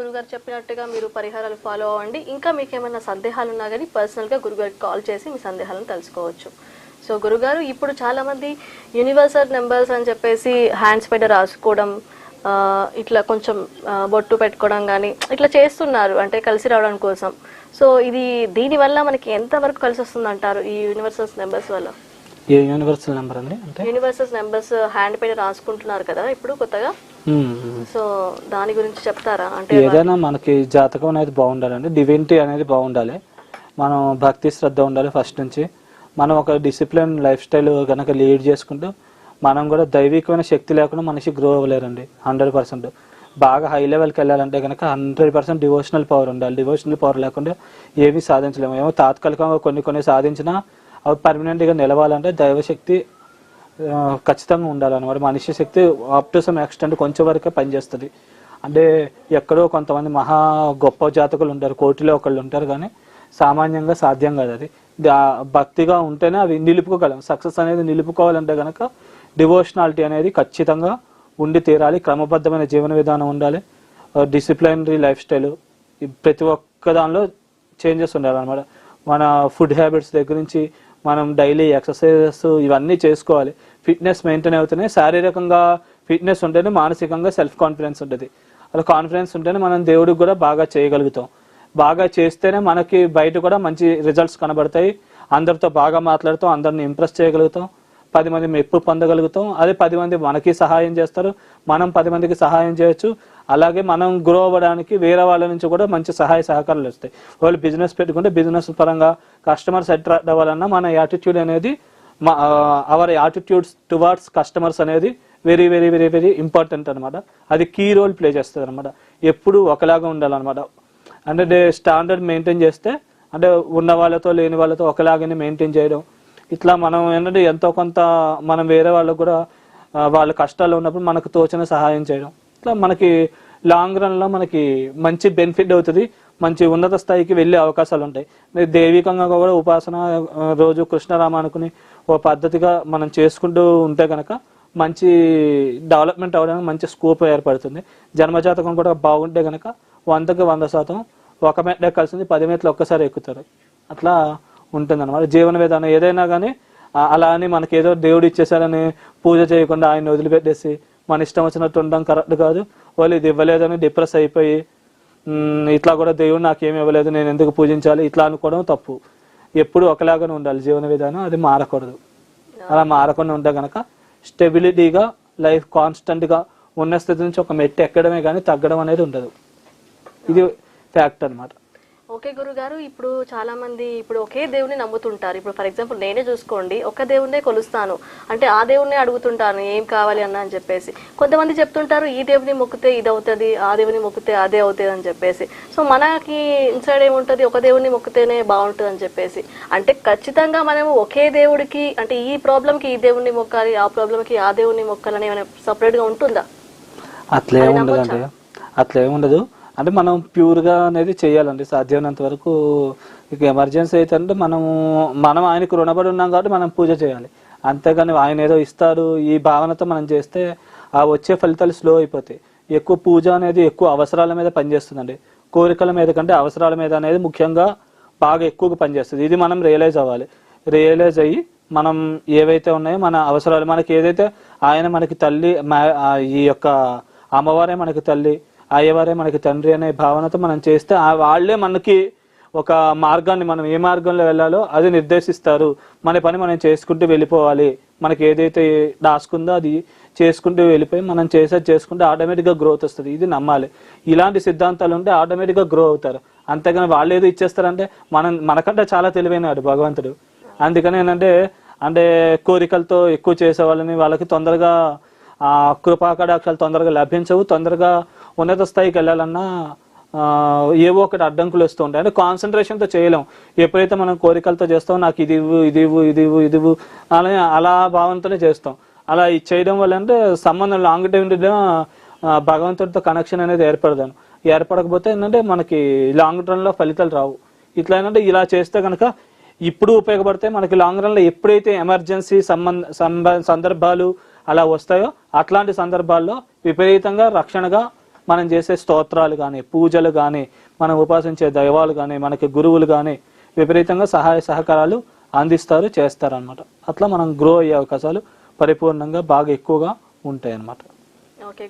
గురుగారు చెప్పినట్టుగా మీరు పరిహారాలు ఫాలో అవ్వండి. ఇంకా మీకు ఏమైనా సందేహాలు ఉన్నా కానీ పర్సనల్గా గురుగారికి కాల్ చేసి మీ సందేహాలను తెలుసుకోవచ్చు. సో గురుగారు ఇప్పుడు చాలా మంది యూనివర్సల్ నెంబర్స్ అని చెప్పేసి హ్యాండ్స్ పైన రాసుకోవడం ఇట్లా కొంచెం బొట్టు పెట్టుకోవడం కానీ ఇట్లా చేస్తున్నారు. అంటే కలిసి రావడం కోసం. సో ఇది దీనివల్ల మనకి ఎంతవరకు కలిసి వస్తుంది అంటారు ఈ యూనివర్సల్స్ నెంబర్స్ వల్ల? యూనివర్సల్ నెంబర్ అండి? అంటే యూనివర్సల్స్ నెంబర్స్ హ్యాండ్ పైన రాసుకుంటున్నారు కదా ఇప్పుడు కొత్తగా. సో దాని గురించి చెప్తారా? అంటే ఏదైనా మనకి జాతకం అనేది బాగుండాలండి. డివినిటీ అనేది బాగుండాలి. మనం భక్తి శ్రద్ధ ఉండాలి ఫస్ట్ నుంచి. మనం ఒక డిసిప్లిన్ లైఫ్ స్టైల్ కనుక లీడ్ చేసుకుంటూ మనం కూడా దైవికమైన శక్తి లేకుండా మనిషి గ్రో అవ్వలేరండి. హండ్రెడ్ పర్సెంట్ బాగా హై లెవెల్కి వెళ్ళాలంటే కనుక హండ్రెడ్ పర్సెంట్ డివోషనల్ పవర్ ఉండాలి. డివోషనల్ పవర్ లేకుండా ఏమీ సాధించలేము. ఏమో తాత్కాలికంగా కొన్ని కొన్ని సాధించినా అవి పర్మనెంట్గా నిలవాలంటే దైవశక్తి ఖచ్చితంగా ఉండాలన్నమాట. మనిషి శక్తి అప్ టు సమ్ ఎక్స్టెంట్ కొంచెం వరకే పనిచేస్తుంది. అంటే ఎక్కడో కొంతమంది మహా గొప్ప జాతకులు ఉంటారు కోటిలో ఒకళ్ళు ఉంటారు కానీ సామాన్యంగా సాధ్యం కాదు అది. దా- భక్తిగా ఉంటేనే అవి నిలుపుకోగలం. సక్సెస్ అనేది నిలుపుకోవాలంటే కనుక డివోషనాలిటీ అనేది ఖచ్చితంగా ఉండి తీరాలి. క్రమబద్ధమైన జీవన విధానం ఉండాలి. డిసిప్లైనరీ లైఫ్ స్టైల్ ప్రతి ఒక్క దానిలో చేంజెస్ ఉండాలన్నమాట. మన ఫుడ్ హ్యాబిట్స్ దగ్గర నుంచి మనం డైలీ ఎక్సర్సైజెస్ ఇవన్నీ చేసుకోవాలి. ఫిట్నెస్ మెయింటైన్ అవుతున్నాయి శారీరకంగా ఫిట్నెస్ ఉంటేనే మానసికంగా సెల్ఫ్ కాన్ఫిడెన్స్ ఉంటుంది అలా కాన్ఫిడెన్స్ ఉంటేనే మనం దేవుడికి కూడా బాగా చేయగలుగుతాం. బాగా చేస్తేనే మనకి బయట కూడా మంచి రిజల్ట్స్ కనబడతాయి. అందరితో బాగా మాట్లాడుతాం అందరిని ఇంప్రెస్ చేయగలుగుతాం. పది మంది మెప్పు పొందగలుగుతాం. అదే పది మంది మనకి సహాయం చేస్తారు. మనం పది మందికి సహాయం చేయొచ్చు. అలాగే మనం గ్రో అవ్వడానికి వేరే వాళ్ళ నుంచి కూడా మంచి సహాయ సహకారాలు వస్తాయి. వాళ్ళు బిజినెస్ పెట్టుకుంటే బిజినెస్ పరంగా కస్టమర్స్ అట్రాక్ట్ అవ్వాలన్నా మన యాటిట్యూడ్ అనేది అవర్ యాటిట్యూడ్స్ టువార్డ్స్ కస్టమర్స్ అనేది very very very very important అనమాట అది కీ రోల్ ప్లే చేస్తుంది అనమాట ఎప్పుడు ఒకలాగా ఉండాలన్నమాట. అంటే స్టాండర్డ్ మెయింటైన్ చేస్తే అంటే ఉన్న వాళ్ళతో లేని వాళ్ళతో ఒకలాగానే మెయింటైన్ చేయడం. ఇట్లా మనం ఏంటంటే ఎంతో కొంత మనం వేరే వాళ్ళకు కూడా వాళ్ళ కష్టాలు ఉన్నప్పుడు మనకు తోచిన సహాయం చేయడం. ఇట్లా మనకి లాంగ్ రన్లో మనకి మంచి బెనిఫిట్ అవుతుంది. మంచి ఉన్నత స్థాయికి వెళ్ళే అవకాశాలు ఉంటాయి. మరి దైవికంగా కూడా ఉపాసన రోజు కృష్ణరామ అనుకుని ఓ పద్ధతిగా మనం చేసుకుంటూ ఉంటే కనుక మంచి డెవలప్మెంట్ అవ్వడానికి మంచి స్కోప్ ఏర్పడుతుంది. జన్మజాతకం కూడా బాగుంటే కనుక వందకి వంద శాతం ఒక మెట్ల కలిసింది పది మెట్లు ఒక్కసారి ఎక్కుతారు. అట్లా ఉంటుంది అనమాట జీవన విధానం ఏదైనా కానీ అలా అని మనకి ఏదో దేవుడు ఇచ్చేసారని పూజ చేయకుండా ఆయన వదిలిపెట్టేసి మన ఇష్టం వచ్చినట్టు ఉండడం కరెక్ట్ కాదు. వాళ్ళు ఇది ఇవ్వలేదని డిప్రెస్ అయిపోయి ఇట్లా కూడా దేవుడు నాకేమి ఇవ్వలేదు నేను ఎందుకు పూజించాలి? ఇట్లా అనుకోవడం తప్పు. ఎప్పుడు ఒకలాగానే ఉండాలి జీవన విధానం అది మారకూడదు. అలా మారకుండా ఉంటే గనక స్టెబిలిటీగా లైఫ్ కాన్స్టెంట్గా ఉన్న స్థితి నుంచి ఒక మెట్టు ఎక్కడమే కానీ తగ్గడం అనేది ఉండదు. ఇది ఫ్యాక్ట్ అన్నమాట. ఓకే గురుగారు ఇప్పుడు చాలా మంది ఇప్పుడు ఒకే దేవుని నమ్ముతుంటారు. ఇప్పుడు ఫర్ ఎగ్జాంపుల్ నేనే చూసుకోండి ఒక దేవుణ్ణే కొలుస్తాను. అంటే ఆ దేవుణ్ణే అడుగుతుంటాను ఏం కావాలి అన్న అని చెప్పేసి. కొంతమంది చెప్తుంటారు ఈ దేవుని మొక్కితే ఇది అవుతుంది ఆ దేవుని మొక్కితే అదే అవుతుంది అని చెప్పేసి. సో మనకి ఇన్సైడ్ ఏముంటుంది? ఒక దేవుని మొక్కితేనే బాగుంటుంది అని చెప్పేసి. అంటే ఖచ్చితంగా మనము ఒకే దేవుడికి అంటే ఈ ప్రాబ్లంకి ఈ దేవుణ్ణి మొక్కాలి ఆ ప్రాబ్లంకి ఆ దేవుణ్ణి మొక్కాలని ఏమైనా separate గా ఉంటుందా? అట్లా ఏముండదు అంటే అట్లా ఏముండదు అంటే మనం ప్యూర్గా అనేది చేయాలండి సాధ్యమైనంత వరకు ఇక ఎమర్జెన్సీ అయితే అంటే మనం మనం ఆయనకు రుణపడి ఉన్నాం కాబట్టి మనం పూజ చేయాలి. అంతేగాని ఆయన ఏదో ఇస్తారు ఈ భావనతో మనం చేస్తే ఆ వచ్చే ఫలితాలు స్లో అయిపోతాయి. ఎక్కువ పూజ అనేది ఎక్కువ అవసరాల మీద పనిచేస్తుందండి. కోరికల మీద కంటే అవసరాల మీద అనేది ముఖ్యంగా బాగా ఎక్కువగా పనిచేస్తుంది. ఇది మనం రియలైజ్ అవ్వాలి. రియలైజ్ అయ్యి మనం ఏవైతే ఉన్నాయో మన అవసరాలు మనకి ఏదైతే ఆయన మనకి తల్లి మా- ఈ యొక్క అమ్మవారే మనకి తల్లి అయ్యవారే మనకి తండ్రి అనే భావనతో మనం చేస్తే ఆ వాళ్ళే మనకి ఒక మార్గాన్ని మనం ఏ మార్గంలో వెళ్ళాలో అది నిర్దేశిస్తారు. మన పని మనం చేసుకుంటూ వెళ్ళిపోవాలి. మనకి ఏదైతే దాసుకుందో అది చేసుకుంటూ వెళ్ళిపోయి మనం చేసేది చేసుకుంటే ఆటోమేటిక్గా గ్రోత్ వస్తుంది. ఇది నమ్మాలి. ఇలాంటి సిద్ధాంతాలు ఉంటే ఆటోమేటిక్గా గ్రో అవుతారు. అంతేగాని వాళ్ళు ఏదో ఇచ్చేస్తారంటే మనం మనకంటే చాలా తెలివైనవాడు భగవంతుడు. అందుకని ఏంటంటే అంటే కోరికలతో ఎక్కువ చేసే వాళ్ళని వాళ్ళకి తొందరగా ఆ తొందరగా లభించవు. తొందరగా ఉన్నత స్థాయికి వెళ్ళాలన్నా ఏవో ఒకటి అడ్డంకులు వస్తూ ఉంటాయి. అంటే కాన్సన్ట్రేషన్తో చేయలేం. ఎప్పుడైతే మనం కోరికలతో చేస్తామో నాకు ఇది ఇవ్వు ఇది ఇవ్వు ఇది ఇవ్వు ఇది ఇవ్వు అలా అలా భావంతోనే చేస్తాం. అలా ఇది చేయడం వల్ల అంటే సంబంధం లాంగ్ టైం భగవంతుడితో కనెక్షన్ అనేది ఏర్పడదాను. ఏర్పడకపోతే ఏంటంటే మనకి లాంగ్ రన్లో ఫలితాలు రావు. ఇట్లా ఏంటంటే ఇలా చేస్తే కనుక ఇప్పుడు ఉపయోగపడితే మనకి లాంగ్ రన్లో ఎప్పుడైతే ఎమర్జెన్సీ సంబంధ సంబ- సందర్భాలు అలా వస్తాయో అట్లాంటి సందర్భాల్లో విపరీతంగా రక్షణగా మనం చేసే స్తోత్రాలు కానీ పూజలు కానీ మనం ఉపాసించే దైవాలు కానీ మనకి గురువులు కానీ విపరీతంగా సహాయ సహకారాలు అందిస్తారు చేస్తారు అనమాట అట్లా మనం గ్రో అయ్యే అవకాశాలు పరిపూర్ణంగా బాగా ఎక్కువగా ఉంటాయి అన్నమాట ఓకే